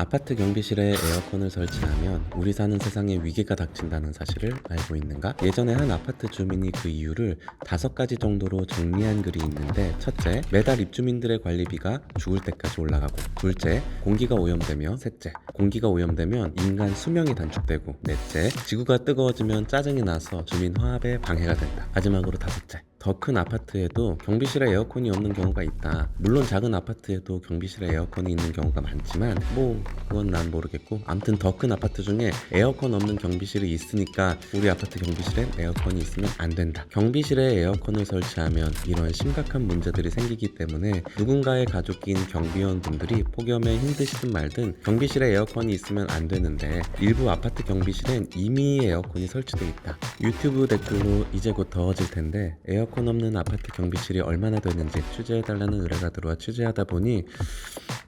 아파트 경비실에 에어컨을 설치하면 우리 사는 세상에 위기가 닥친다는 사실을 알고 있는가? 예전에 한 아파트 주민이 그 이유를 다섯 가지 정도로 정리한 글이 있는데 첫째, 매달 입주민들의 관리비가 죽을 때까지 올라가고 둘째, 공기가 오염되며 셋째, 공기가 오염되면 인간 수명이 단축되고 넷째, 지구가 뜨거워지면 짜증이 나서 주민 화합에 방해가 된다. 마지막으로 다섯째, 더 큰 아파트에도 경비실에 에어컨이 없는 경우가 있다. 물론 작은 아파트에도 경비실에 에어컨이 있는 경우가 많지만 뭐 그건 난 모르겠고 아무튼 더 큰 아파트 중에 에어컨 없는 경비실이 있으니까 우리 아파트 경비실엔 에어컨이 있으면 안 된다. 경비실에 에어컨을 설치하면 이런 심각한 문제들이 생기기 때문에 누군가의 가족인 경비원 분들이 폭염에 힘드시든 말든 경비실에 에어컨이 있으면 안 되는데 일부 아파트 경비실엔 이미 에어컨이 설치돼 있다. 유튜브 댓글로 이제 곧 더워질 텐데 에어 컨 없는 아파트 경비실이 얼마나 되는지 취재해달라는 의뢰가 들어와 취재하다 보니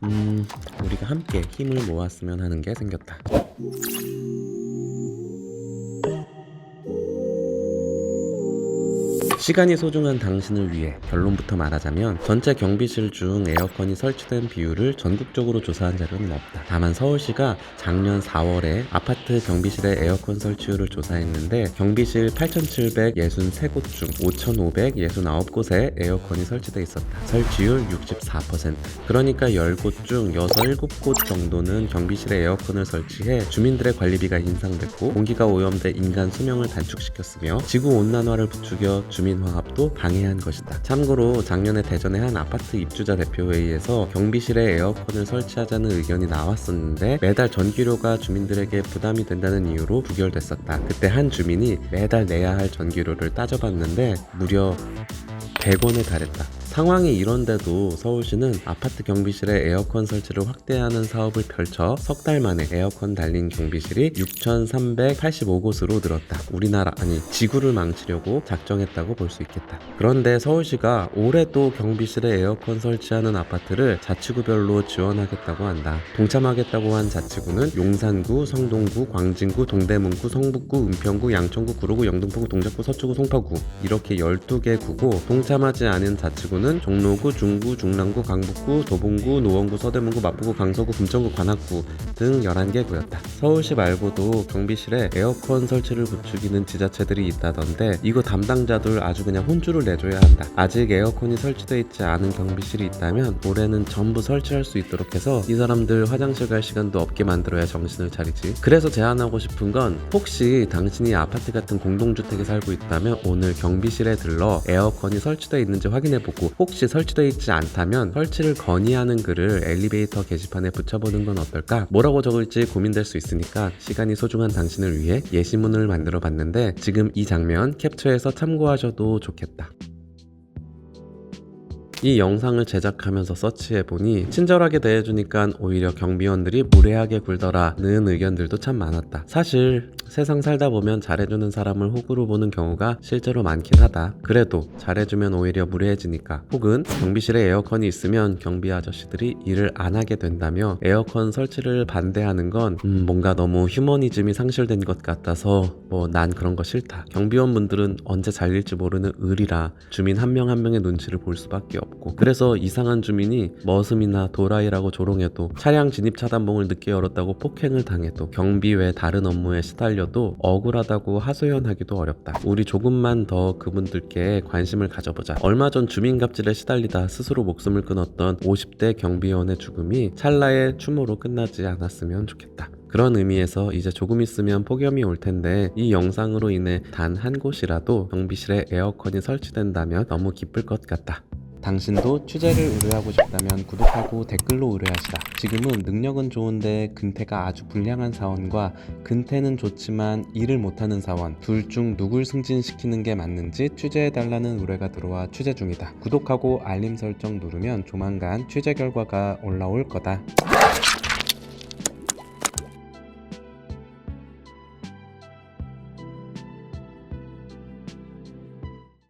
음 우리가 함께 힘을 모았으면 하는 게 생겼다. 시간이 소중한 당신을 위해 결론부터 말하자면 전체 경비실 중 에어컨이 설치된 비율을 전국적으로 조사한 자료는 없다. 다만 서울시가 작년 4월에 아파트 경비실의 에어컨 설치율을 조사했는데 경비실 8,763곳 중 5,569곳에 에어컨이 설치돼 있었다. 설치율 64%. 그러니까 10곳 중 6, 7곳 정도는 경비실에 에어컨을 설치해 주민들의 관리비가 인상됐고 공기가 오염돼 인간 수명을 단축시켰으며 지구 온난화를 부추겨 주민 화합도 방해한 것이다. 참고로 작년에 대전의 한 아파트 입주자 대표회의에서 경비실에 에어컨을 설치하자는 의견이 나왔었는데 매달 전기료가 주민들에게 부담이 된다는 이유로 부결됐었다. 그때 한 주민이 매달 내야 할 전기료를 따져봤는데 무려 100원에 달했다. 상황이 이런데도 서울시는 아파트 경비실에 에어컨 설치를 확대하는 사업을 펼쳐 석 달 만에 에어컨 달린 경비실이 6,385곳으로 늘었다. 우리나라 아니 지구를 망치려고 작정했다고 볼 수 있겠다. 그런데 서울시가 올해도 경비실에 에어컨 설치하는 아파트를 자치구별로 지원하겠다고 한다. 동참하겠다고 한 자치구는 용산구, 성동구, 광진구, 동대문구, 성북구, 은평구, 양천구, 구로구, 영등포구, 동작구, 서초구, 송파구 이렇게 12개 구고 동참하지 않은 자치구는 종로구, 중구, 중랑구, 강북구, 도봉구, 노원구, 서대문구, 마포구, 강서구, 금천구, 관악구 등 11개 구였다. 서울시 말고도 경비실에 에어컨 설치를 부추기는 지자체들이 있다던데 이거 담당자들 아주 그냥 혼주를 내줘야 한다. 아직 에어컨이 설치되어 있지 않은 경비실이 있다면 올해는 전부 설치할 수 있도록 해서 이 사람들 화장실 갈 시간도 없게 만들어야 정신을 차리지. 그래서 제안하고 싶은 건 혹시 당신이 아파트 같은 공동주택에 살고 있다면 오늘 경비실에 들러 에어컨이 설치되어 있는지 확인해보고 혹시 설치되어 있지 않다면 설치를 건의하는 글을 엘리베이터 게시판에 붙여보는 건 어떨까? 뭐라고 적을지 고민될 수 있으니까 시간이 소중한 당신을 위해 예시문을 만들어 봤는데 지금 이 장면 캡처해서 참고하셔도 좋겠다. 이 영상을 제작하면서 서치해보니 친절하게 대해주니까 오히려 경비원들이 무례하게 굴더라는 의견들도 참 많았다. 사실 세상 살다 보면 잘해주는 사람을 호구로 보는 경우가 실제로 많긴 하다. 그래도 잘해주면 오히려 무례해지니까 혹은 경비실에 에어컨이 있으면 경비 아저씨들이 일을 안 하게 된다며 에어컨 설치를 반대하는 건 음, 뭔가 너무 휴머니즘이 상실된 것 같아서 뭐 난 그런 거 싫다. 경비원분들은 언제 잘릴지 모르는 을이라 주민 한 명한 명의 눈치를 볼 수밖에 없고 그래서 이상한 주민이 머슴이나 도라이라고 조롱해도 차량 진입 차단봉을 늦게 열었다고 폭행을 당해도 경비 외 다른 업무에 시달 려도 억울하다고 하소연하기도 어렵다. 우리 조금만 더 그분들께 관심을 가져보자. 얼마 전 주민 갑질에 시달리다 스스로 목숨을 끊었던 50대 경비원의 죽음이 찰나의 추모로 끝나지 않았으면 좋겠다. 그런 의미에서 이제 조금 있으면 폭염이 올 텐데 이 영상으로 인해 단 한 곳이라도 경비실에 에어컨이 설치된다면 너무 기쁠 것 같다. 당신도 취재를 의뢰하고 싶다면 구독하고 댓글로 의뢰하시라. 지금은 능력은 좋은데 근태가 아주 불량한 사원과 근태는 좋지만 일을 못하는 사원 둘 중 누굴 승진시키는 게 맞는지 취재해달라는 의뢰가 들어와 취재 중이다. 구독하고 알림 설정 누르면 조만간 취재 결과가 올라올 거다.